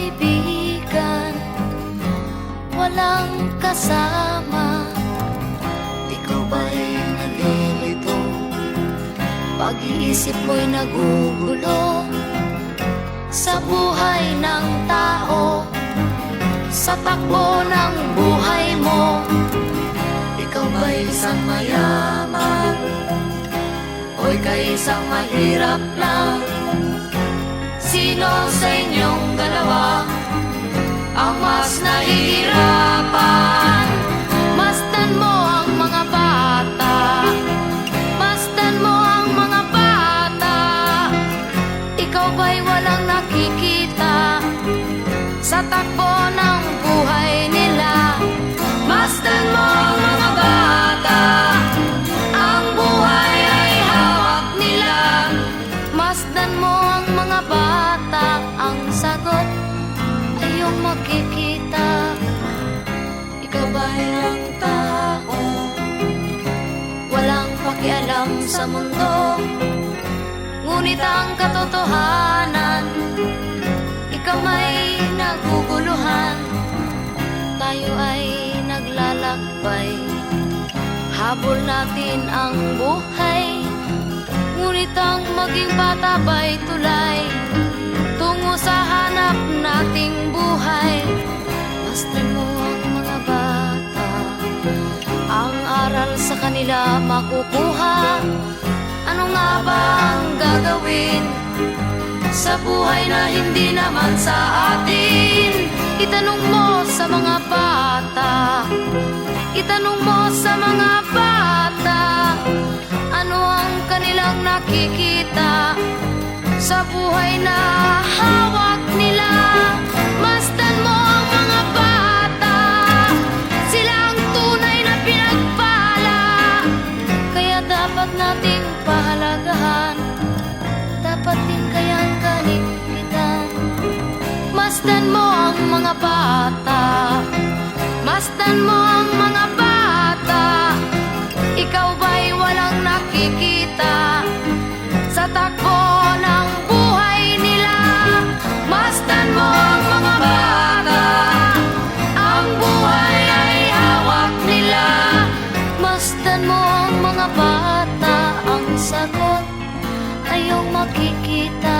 kaibigan. Walang kasama. Ikaw ba'y nalilito? Pag-iisip mo'y nagugulo. Sa buhay ng tao. Sa takbo ng buhay mo. Ikaw ba'y isang mayaman? O'y ka isang mahirap lang? Sino sa inyong dalawa ang mas nahihirapan? Makikita. Ikaw ba'y ang tao? Walang pakialam sa mundo. Ngunit ang katotohanan Ikaw may naguguluhan. Tayo ay naglalakbay. Habol natin ang buhay. Ngunit ang maging bata ba'y tulay Tungo sa hanap nating buhay. Basta mo ang mga bata. Ang aral sa kanila makukuha. Ano nga ba ang gagawin Sa buhay na hindi naman sa atin? Itanong mo sa mga bata. Itanong mo sa mga bata. Ano ang kanilang nakikita Sa buhay na Masdan mo ang mga bata. Masdan mo ang mga bata. Ikaw ba'y walang nakikita Sa takbo ng buhay nila? Masdan mo ang mga bata. Ang buhay ay hawak nila. Masdan mo ang mga bata. Ang sagot ay iyong makikita